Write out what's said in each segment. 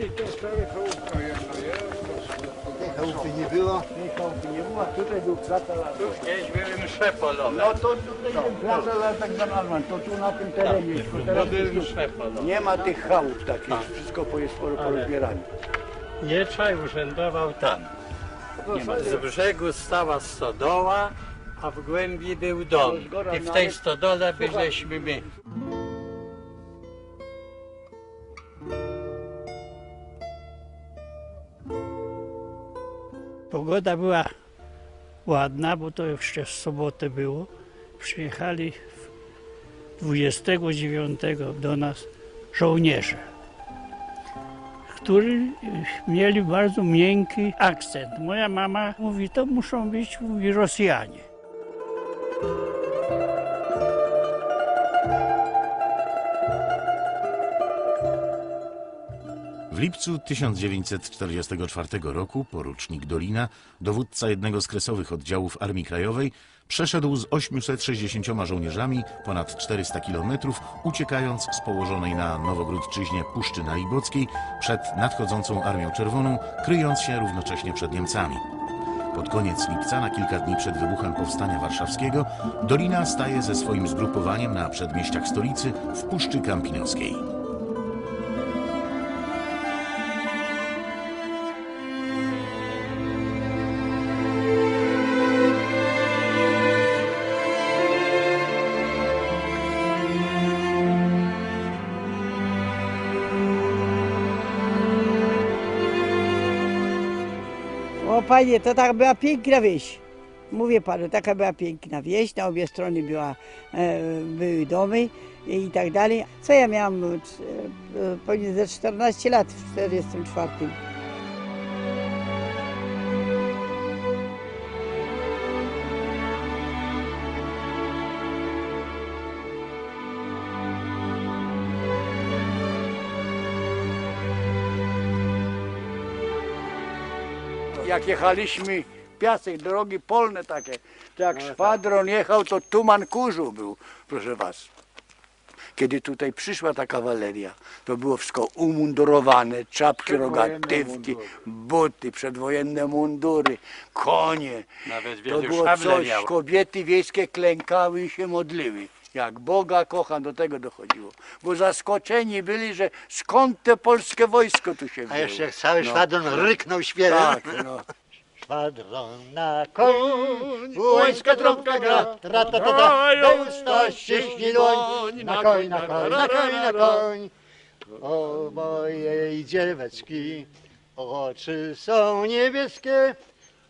Tu. Oj, to stare chałupka jedna jest. Tej chałupy nie było. Tej chałupy nie było, a tutaj był plac alarmowy. Kiedyś były msze polowe. No to tutaj ten plac alarmowy tak normalny, to tu na tym terenie. tylko To teraz były już msze polowe. nie ma tych chałup takich, wszystko po- jest po- porozbierane. Mieczaj urzędował tam. Z brzegu stała stodoła, a w głębi był dom. I w tej stodole byliśmy my. Pogoda była ładna, bo to jeszcze w sobotę było. Przyjechali w- 29 do nas żołnierze, którzy mieli bardzo miękki akcent. Moja mama mówi, to muszą być mówi, Rosjanie. Lipcu 1944 roku porucznik Dolina, dowódca jednego z kresowych oddziałów Armii Krajowej, przeszedł z 860 żołnierzami ponad 400 kilometrów, uciekając z położonej na Nowogródczyźnie Puszczy Nalibockiej przed nadchodzącą Armią Czerwoną, kryjąc się równocześnie przed Niemcami. Pod koniec lipca, na kilka dni przed wybuchem Powstania Warszawskiego, Dolina staje ze swoim zgrupowaniem na przedmieściach stolicy w Puszczy Kampinoskiej. Panie, to taka była piękna wieś. Mówię panu, taka była piękna wieś, na obie strony była, e, były domy i tak dalej. Co ja miałam, e, e, ze 14 lat w 44. Jak jechaliśmy, piasek, drogi polne takie, to jak szwadron jechał, to tuman kurzu był, proszę was. Kiedy tutaj przyszła ta kawaleria, to było wszystko umundurowane, czapki, Przedwojenne rogatywki, mundury. buty, przedwojenne mundury, konie. Nawet To wielu było szable coś, miał. kobiety wiejskie klękały i się modliły. Jak Boga kocham, do tego dochodziło. Bo zaskoczeni byli, że skąd te polskie wojsko tu się A wzięło. jeszcze jak cały No. szwadron ryknął śpiewem. Tak, no. Szwadron na koń, łońska trąbka gra, tra ta ta ta, do usta ściśnij dłoń, na koń, na koń, na koń, na koń. O mojej dzieweczki, oczy są niebieskie,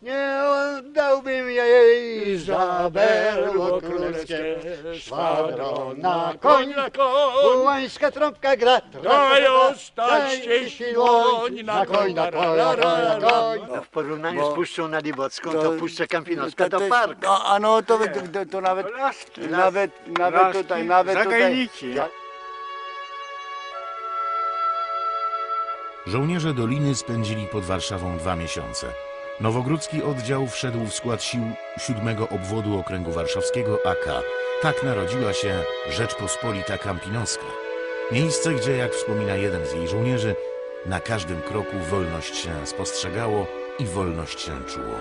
nie oddałbym jej za berło królewskie. Szwadron na koń, łońska trąbka gra, tra ta ta ta, daj ściśnij dłoń, na koń, na koń, na koń, na koń. No, W porównaniu z Puszczą Nadibocką, to- to Puszcza Kampinoska to jest- park. No, a no to, to, to, to nawet, nawet, nawet laski, tutaj, nawet tutaj. Żołnierze Doliny spędzili pod Warszawą dwa miesiące. Nowogródzki oddział wszedł w skład sił 7 obwodu okręgu warszawskiego AK. Tak narodziła się Rzeczpospolita Kampinoska. Miejsce, gdzie, jak wspomina jeden z jej żołnierzy, na każdym kroku wolność się spostrzegało i wolność się czuło.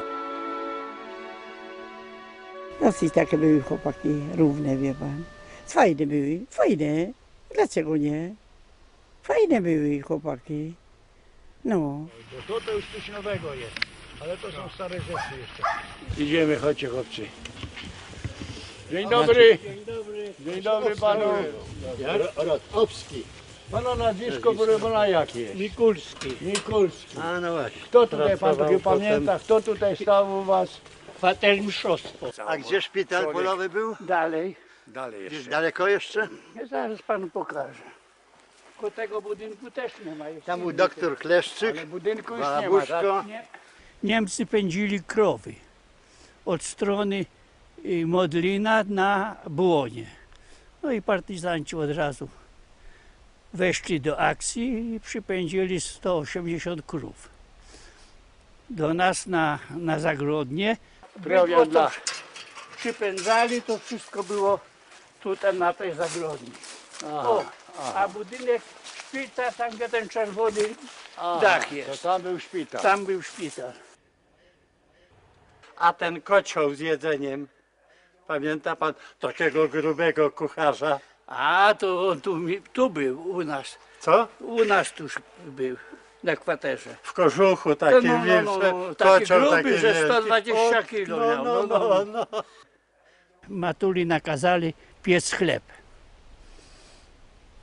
Dosyć takie były chłopaki równe, wie pan. Fajne były, fajne. Dlaczego nie? Fajne były chłopaki. No. To, to już coś nowego jest, ale to są stare rzeczy jeszcze. Idziemy, chodźcie chłopcy. Dzień dobry. Dzień dobry. Dzień dobry panu. Obski. Pana nazwisko Borybona jakie jest? Mikulski, Nikulski. A no właśnie. Kto tutaj pan Pracował taki potem- pamięta? Kto tutaj stał u was? kwatermistrzostwo. A gdzie szpital polowy był? Dalej, Dalej Gdzieś jeszcze. daleko jeszcze? ja zaraz panu pokażę. Tylko tego budynku też nie ma. jest Tam był doktor Kleszczyk, Ale budynku już nie ma, tak? babuszko. Niemcy pędzili krowy od strony y, Modlina na Błonie. No i partyzanci od razu weszli do akcji i przypędzili 180 krów. Do nas na, na Zagrodnie. Bydło to Przypędzali, to wszystko było tutaj na tej Zagrodni. Aha. O, a budynek szpital, tam gdzie ten czerwony dach To jest. tam był szpital. Tam był szpital. A ten kocioł z jedzeniem, pamięta pan takiego grubego kucharza? A to on tu, mi- tu był u nas. Co? U nas tuż był na kwaterze. W kożuchu taki no, no, no, no, taki kocioł gruby, taki że wielki. 120 O, kilo no, miał, No, no, no, no. no. Matuli nakazali piec chleb.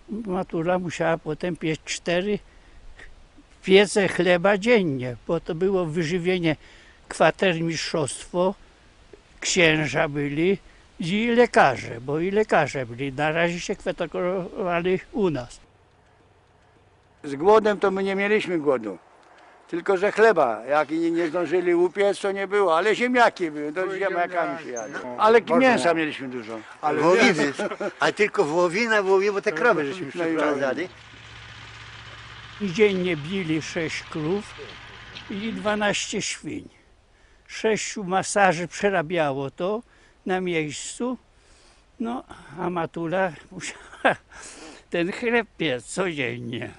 Matula musiała potem piec cztery piece chleba dziennie, bo to było wyżywienie kwatermistrzostwo, księża byli i lekarze, bo i lekarze byli. Na razie się kwaterowali u nas. Z głodem to my nie mieliśmy głodu. Tylko, że chleba, jak nie, nie zdążyli upiec, to nie było, ale ziemniaki były, to z ziemniakami się jadło. Ale mięsa mieliśmy dużo. Ale wołowiny, a tylko wołowina, wołowina, bo te krowy żeśmy przyprowadzali. I dziennie bili sześć krów i 12 świń. Sześciu masaży przerabiało to na miejscu. No, a Matula musiała ten chleb piec codziennie.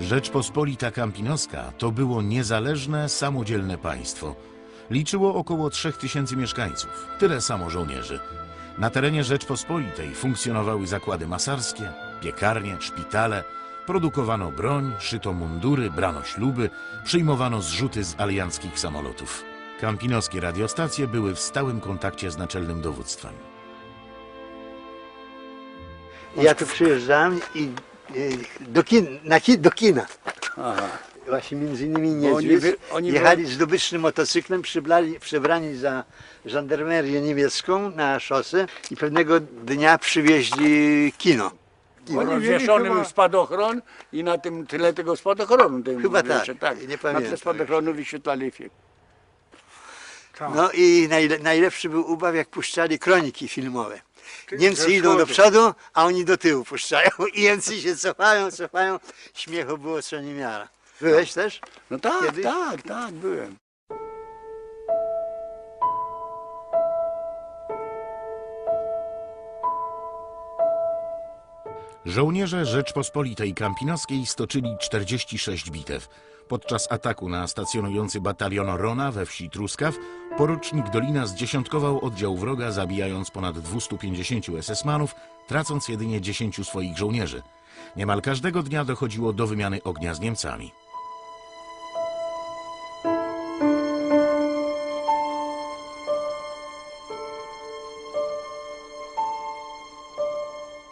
Rzeczpospolita Kampinoska to było niezależne, samodzielne państwo. Liczyło około 3000 mieszkańców, tyle samo żołnierzy. Na terenie Rzeczpospolitej funkcjonowały zakłady masarskie, piekarnie, szpitale, produkowano broń, szyto mundury, brano śluby, przyjmowano zrzuty z alianckich samolotów. Kampinoskie radiostacje były w stałym kontakcie z naczelnym dowództwem. Ja tu przyjeżdżałem i y, do, kin, na, ki- do kina. Aha. Właśnie między innymi oni niedźwiedź. wy- oni jechali z zdobycznym motocyklem, przybrali, przebrani za żandarmerię niemiecką na szosę i pewnego dnia przywieźli kino. Oni mieli Rozwieszony chyba- był spadochron i na tym tyle tego spadochronu. Tym Chyba wiecie, tak, nie Na pamiętam tle spadochronu wyświetlali film. No i najle, najlepszy był ubaw, jak puszczali kroniki filmowe. Niemcy idą do przodu, a oni do tyłu puszczają. I Niemcy się cofają, cofają. Śmiechu było co niemiara. Byłeś też? No tak, Kiedyś? tak, tak, byłem. Żołnierze Rzeczpospolitej Kampinoskiej stoczyli 46 bitew. Podczas ataku na stacjonujący batalion Rona we wsi Truskaw porucznik Dolina zdziesiątkował oddział wroga, zabijając ponad 250 SS-manów, tracąc jedynie 10 swoich żołnierzy. Niemal każdego dnia dochodziło do wymiany ognia z Niemcami.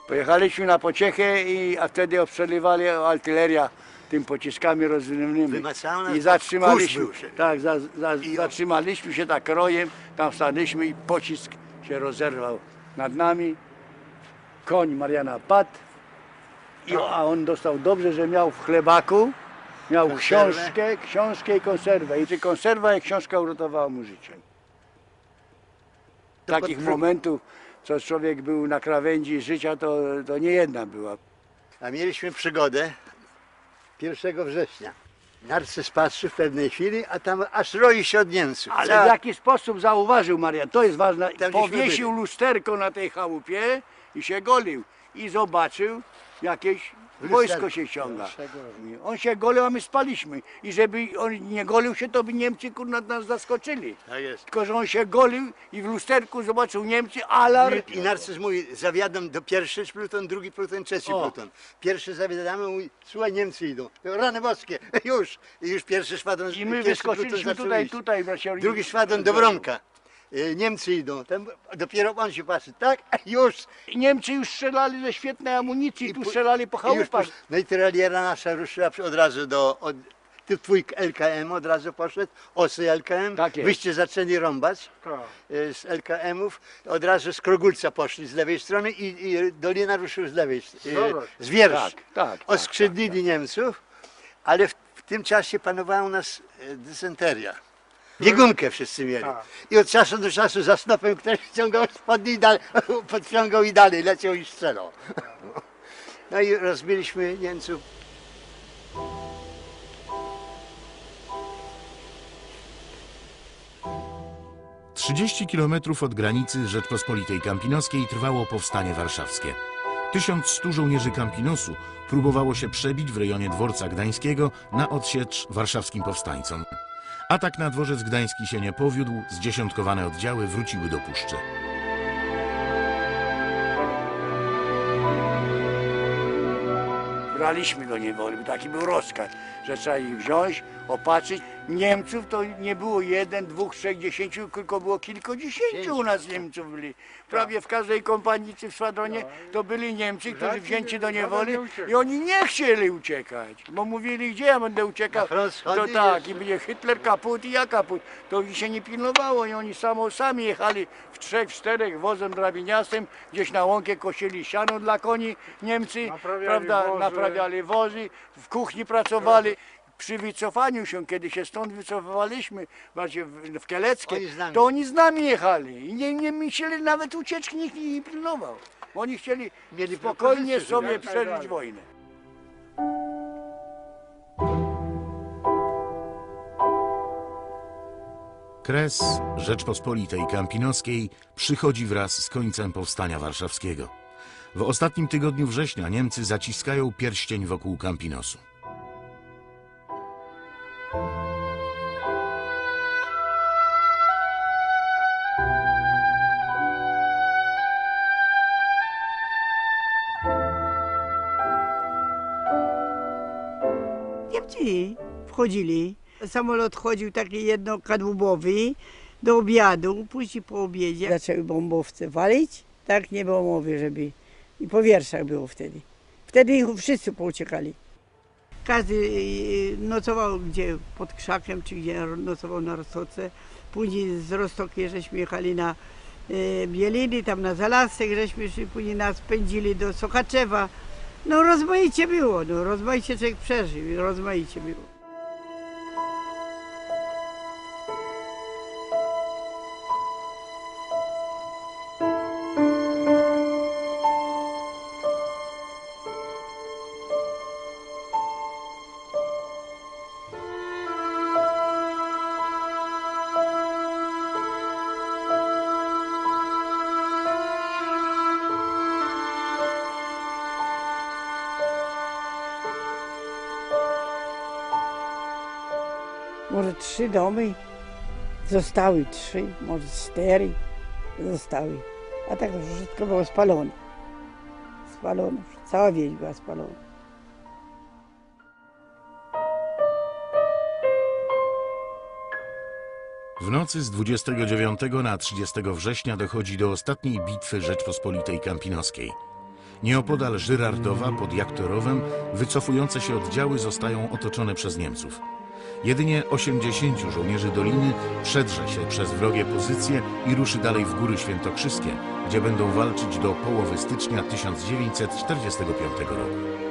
Pojechaliśmy na pociechę, i, a wtedy obstrzeliwali artyleria tym pociskami rozrywnymi. I zatrzymaliśmy, tak, za, za, zatrzymaliśmy się tak rojem, tam stanęliśmy i pocisk się rozerwał nad nami. Koń Mariana padł, i, a on dostał dobrze, że miał w chlebaku, miał Konserwę. książkę, książkę i konserwę. I czy konserwa i książka uratowała mu życie. Takich momentów, co człowiek był na krawędzi życia, to, to nie jedna była. A mieliśmy przygodę 1 września. Narcyz patrzy w pewnej chwili, a tam aż roi się od Niemców. Ale Cała- w jaki sposób zauważył Marian, to jest ważne, powiesił lusterko na tej chałupie i się golił. I zobaczył, jakieś wojsko się ściąga. On się golił, a my spaliśmy. I żeby on nie golił się, to by Niemcy kurna nas zaskoczyli. Tak jest. Tylko, że on się golił i w lusterku zobaczył Niemcy, alarm. I Narcyz mówi, zawiadam do pierwszy pluton, drugi pluton, trzeci O. pluton. Pierwszy zawiadamy, mówi, słuchaj, Niemcy idą. Rany boskie, już. I już pierwszy szwadron, I my wyskoczyliśmy tutaj, tutaj. Drugi szwadron do Bronka. Y, Niemcy idą. Tam dopiero on się patrzy, tak? Już. I Niemcy już strzelali ze świetnej amunicji, tu pu- strzelali po I już chałupach. posz- No i tyraliera nasza ruszyła od razu do... Od, ty twój LKM od razu poszedł, osy LKM, Tak jest. wyście zaczęli rąbać y, z LKM-ów, od razu z Krogulca poszli z lewej strony i, i Dolina ruszył z lewej, y, z wiersz. Tak, tak, tak, Oskrzydlili Niemców, ale w, w tym czasie panowała u nas y, dysenteria. Biegunkę wszyscy mieli. I od czasu do czasu za snopem ktoś ściągał spodnie i dalej, podciągał i dalej leciał i strzelał. No i rozbiliśmy Niemców. 30 kilometrów od granicy Rzeczpospolitej Kampinoskiej trwało powstanie warszawskie. 1100 żołnierzy Kampinosu próbowało się przebić w rejonie dworca gdańskiego na odsiecz warszawskim powstańcom. Atak na dworzec gdański się nie powiódł, zdziesiątkowane oddziały wróciły do puszczy. Braliśmy do niewoli, bo taki był rozkaz, że trzeba ich wziąć, opatrzyć. Niemców to nie było jeden, dwóch, trzech, dziesięciu, tylko było kilkudziesięciu u nas Niemców byli. Prawie w każdej kompanii czy w szwadronie to byli Niemcy, którzy wzięci do niewoli i oni nie chcieli uciekać, bo mówili, gdzie ja będę uciekał, to tak, i będzie Hitler kaput i ja kaput. To ich się nie pilnowało i oni samo sami jechali w trzech, czterech wozem drabiniastym, gdzieś na łąkę kosili siano dla koni Niemcy, Naprawiali prawda, wozy. Naprawiali wozy, w kuchni pracowali. Przy wycofaniu się, kiedy się stąd wycofywaliśmy, właśnie w, w Kieleckie, Oni z nami. to oni z nami jechali i nie, nie myśleli nawet ucieczki, nikt ich nie pilnował. Oni chcieli Mieli spokojnie propozycje, sobie jak przeżyć najdalej. wojnę. Kres Rzeczpospolitej Kampinoskiej przychodzi wraz z końcem powstania warszawskiego. W ostatnim tygodniu września Niemcy zaciskają pierścień wokół Kampinosu. Niemcy wchodzili. Samolot chodził taki jednokadłubowy do obiadu, później po obiedzie zaczęły bombowce walić. Tak nie było mowy, żeby... I po wierszach było wtedy. Wtedy ich wszyscy pouciekali. Każdy y, nocował gdzie pod krzakiem, czy gdzie nocował na Rostoce. Później z Rostoki żeśmy jechali na y, Bieliny, tam na Zalasek, żeśmy szli, później nas pędzili do Sochaczewa. No rozmaicie było, no rozmaicie człowiek przeżył, rozmaicie było. Domy zostały, trzy, może cztery zostały. A tak wszystko było spalone. Spalone, cała wieś była spalona. W nocy z 29 na 30 września dochodzi do ostatniej bitwy Rzeczpospolitej Kampinoskiej. Nieopodal Żyrardowa pod Jaktorowem wycofujące się oddziały zostają otoczone przez Niemców. Jedynie 80 żołnierzy Doliny przedrze się przez wrogie pozycje i ruszy dalej w Góry Świętokrzyskie, gdzie będą walczyć do połowy stycznia 1945 roku.